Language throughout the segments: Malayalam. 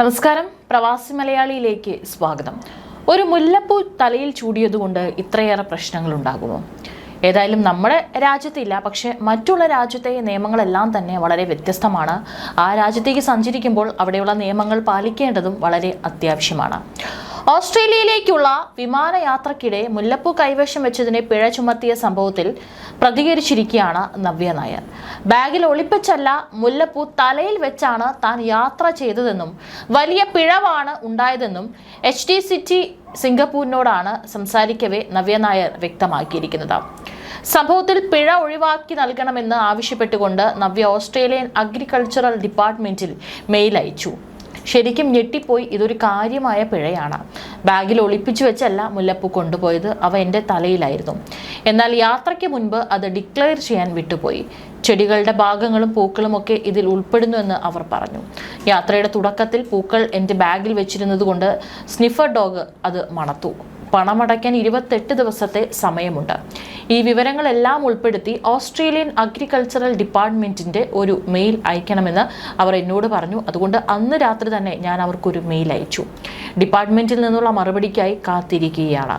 നമസ്കാരം. പ്രവാസി മലയാളിയിലേക്ക് സ്വാഗതം. ഒരു മുല്ലപ്പൂ തലയിൽ ചൂടിയതുകൊണ്ട് ഇത്രയേറെ പ്രശ്നങ്ങൾ ഉണ്ടാകുമോ ഏതായാലും നമ്മുടെ രാജ്യത്തില്ല പക്ഷേ മറ്റുള്ള രാജ്യത്തെ നിയമങ്ങളെല്ലാം തന്നെ വളരെ വ്യത്യസ്തമാണ്. ആ രാജ്യത്തേക്ക് സഞ്ചരിക്കുമ്പോൾ അവിടെയുള്ള നിയമങ്ങൾ പാലിക്കേണ്ടതും വളരെ അത്യാവശ്യമാണ്. ഓസ്ട്രേലിയയിലേക്കുള്ള വിമാനയാത്രക്കിടെ മുല്ലപ്പൂ കൈവശം വെച്ചതിനെ പിഴ ചുമത്തിയ സംഭവത്തിൽ പ്രതികരിച്ചിരിക്കുകയാണ് നവ്യ നായർ. ബാഗിൽ ഒളിപ്പിച്ചല്ല മുല്ലപ്പൂ തലയിൽ വെച്ചാണ് താൻ യാത്ര ചെയ്തതെന്നും വലിയ പിഴവാണ് ഉണ്ടായതെന്നും എച്ച് ഡി സിറ്റി സിംഗപ്പൂരിനോടാണ് സംസാരിക്കവേ നവ്യ നായർ വ്യക്തമാക്കിയിരിക്കുന്നത്. സംഭവത്തിൽ പിഴ ഒഴിവാക്കി നൽകണമെന്ന് ആവശ്യപ്പെട്ടുകൊണ്ട് നവ്യ ഓസ്ട്രേലിയൻ അഗ്രികൾച്ചറൽ ഡിപ്പാർട്ട്മെന്റിൽ മെയിൽ അയച്ചു. ശരിക്കും ഞെട്ടിപ്പോയി. ഇതൊരു കാര്യമായ പിഴയാണ്. ബാഗിൽ ഒളിപ്പിച്ചു വെച്ചല്ല മുല്ലപ്പൂ കൊണ്ടുപോയത്. അവ എന്റെ തലയിലായിരുന്നു. എന്നാൽ യാത്രയ്ക്ക് മുൻപ് അത് ഡിക്ലെയർ ചെയ്യാൻ വിട്ടുപോയി. ചെടികളുടെ ഭാഗങ്ങളും പൂക്കളും ഒക്കെ ഇതിൽ ഉൾപ്പെടുന്നുവെന്ന് അവർ പറഞ്ഞു. യാത്രയുടെ തുടക്കത്തിൽ പൂക്കൾ എന്റെ ബാഗിൽ വെച്ചിരുന്നത് കൊണ്ട് സ്നിഫർ ഡോഗ് അത് മണത്തു. പണമടയ്ക്കാൻ ഇരുപത്തെട്ട് ദിവസത്തെ സമയമുണ്ട്. ഈ വിവരങ്ങളെല്ലാം ഉൾപ്പെടുത്തി ഓസ്ട്രേലിയൻ അഗ്രികൾച്ചറൽ ഡിപ്പാർട്ട്മെന്റിന്റെ ഒരു മെയിൽ അയക്കണമെന്ന് അവർ എന്നോട് പറഞ്ഞു. അതുകൊണ്ട് അന്ന് രാത്രി തന്നെ ഞാൻ അവർക്കൊരു മെയിൽ അയച്ചു. ഡിപ്പാർട്ട്മെന്റിൽ നിന്നുള്ള മറുപടിക്കായി കാത്തിരിക്കുകയാണ്.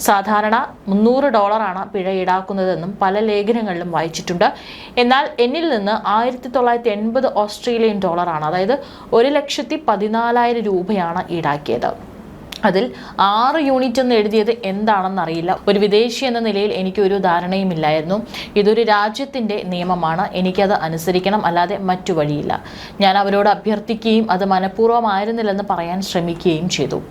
സാധാരണ മുന്നൂറ് ഡോളറാണ് പിഴ ഈടാക്കുന്നതെന്നും പല ലേഖനങ്ങളിലും വായിച്ചിട്ടുണ്ട്. എന്നാൽ എന്നിൽ നിന്ന് ആയിരത്തി തൊള്ളായിരത്തി എൺപത് ഓസ്ട്രേലിയൻ ഡോളറാണ് അതായത് ഒരു ലക്ഷത്തി പതിനാലായിരം രൂപയാണ് ഈടാക്കിയത്. അതിൽ ആറ് യൂണിറ്റ് എന്ന് എഴുതിയത് എന്താണെന്നറിയില്ല. ഒരു വിദേശി എന്ന നിലയിൽ എനിക്കൊരു ധാരണയുമില്ലായിരുന്നു. ഇതൊരു രാജ്യത്തിന്റെ നിയമമാണ്. എനിക്കത് അനുസരിക്കണം അല്ലാതെ മറ്റു വഴിയില്ല. ഞാൻ അവരോട് അഭ്യർത്ഥിക്കുകയും അത് മനഃപൂർവമായിരുന്നില്ലെന്ന് പറയാൻ ശ്രമിക്കുകയും ചെയ്തു.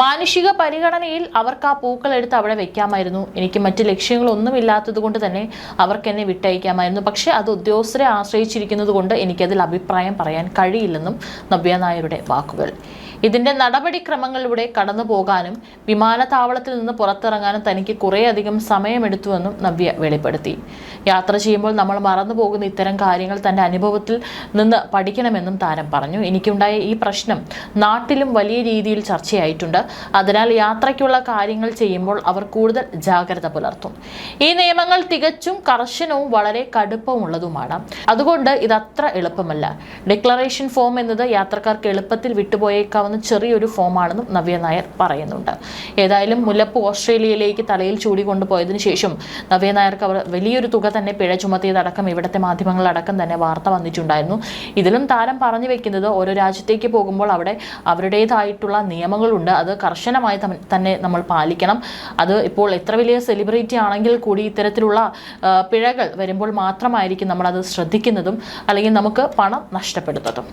മാനുഷിക പരിഗണനയിൽ അവർക്ക് ആ പൂക്കൾ എടുത്ത് അവിടെ വെക്കാമായിരുന്നു. എനിക്ക് മറ്റ് ലക്ഷ്യങ്ങളൊന്നും ഇല്ലാത്തത് കൊണ്ട് തന്നെ അവർക്ക് എന്നെ വിട്ടയക്കാമായിരുന്നു. പക്ഷേ അത് ഉദ്യോഗസ്ഥരെ ആശ്രയിച്ചിരിക്കുന്നത് കൊണ്ട് എനിക്കതിൽ അഭിപ്രായം പറയാൻ കഴിയില്ലെന്നും നവ്യ നായരുടെ വാക്കുകൾ. ഇതിന്റെ നടപടിക്രമങ്ങളിലൂടെ കടന്നു പോകാനും വിമാനത്താവളത്തിൽ നിന്ന് പുറത്തിറങ്ങാനും തനിക്ക് കുറേയധികം സമയമെടുത്തുവെന്നും നവ്യ വെളിപ്പെടുത്തി. യാത്ര ചെയ്യുമ്പോൾ നമ്മൾ മറന്നു പോകുന്ന ഇത്തരം കാര്യങ്ങൾ തന്റെ അനുഭവത്തിൽ നിന്ന് പഠിക്കണമെന്നും താരം പറഞ്ഞു. എനിക്കുണ്ടായ ഈ പ്രശ്നം നാട്ടിലും വലിയ രീതിയിൽ ചർച്ചയായിട്ടുണ്ട്. അതിനാൽ യാത്രയ്ക്കുള്ള കാര്യങ്ങൾ ചെയ്യുമ്പോൾ അവർ കൂടുതൽ ജാഗ്രത പുലർത്തും. ഈ നിയമങ്ങൾ തികച്ചും കർശനവും വളരെ കടുപ്പമുള്ളതുമാണ്. അതുകൊണ്ട് ഇത് അത്ര എളുപ്പമല്ല. ഡിക്ലറേഷൻ ഫോം എന്നത് യാത്രക്കാർക്ക് എളുപ്പത്തിൽ വിട്ടുപോയേക്കാവുന്ന ചെറിയൊരു ഫോമാണെന്നും നവ്യ നായർ പറയുന്നുണ്ട്. ഏതായാലും മുല്ലപ്പൂ ഓസ്ട്രേലിയയിലേക്ക് തലയിൽ ചൂടി കൊണ്ടുപോയതിനു ശേഷം നവ്യ നായർക്ക് അവർ വലിയൊരു തുക തന്നെ പിഴ ചുമത്തിയതടക്കം ഇവിടുത്തെ മാധ്യമങ്ങളടക്കം തന്നെ വാർത്ത വന്നിട്ടുണ്ടായിരുന്നു. ഇതിലും താരം പറഞ്ഞു വെക്കുന്നത് ഓരോ രാജ്യത്തേക്ക് പോകുമ്പോൾ അവിടെ അവരുടേതായിട്ടുള്ള നിയമങ്ങളുണ്ട്. അത് കർശനമായി തന്നെ നമ്മൾ പാലിക്കണം. അത് ഇപ്പോൾ എത്ര വലിയ സെലിബ്രിറ്റി ആണെങ്കിൽ കൂടി ഇത്തരത്തിലുള്ള പിഴകൾ വരുമ്പോൾ മാത്രമായിരിക്കും നമ്മളത് ശ്രദ്ധിക്കുന്നതും അല്ലെങ്കിൽ നമുക്ക് പണം നഷ്ടപ്പെടുന്നതും.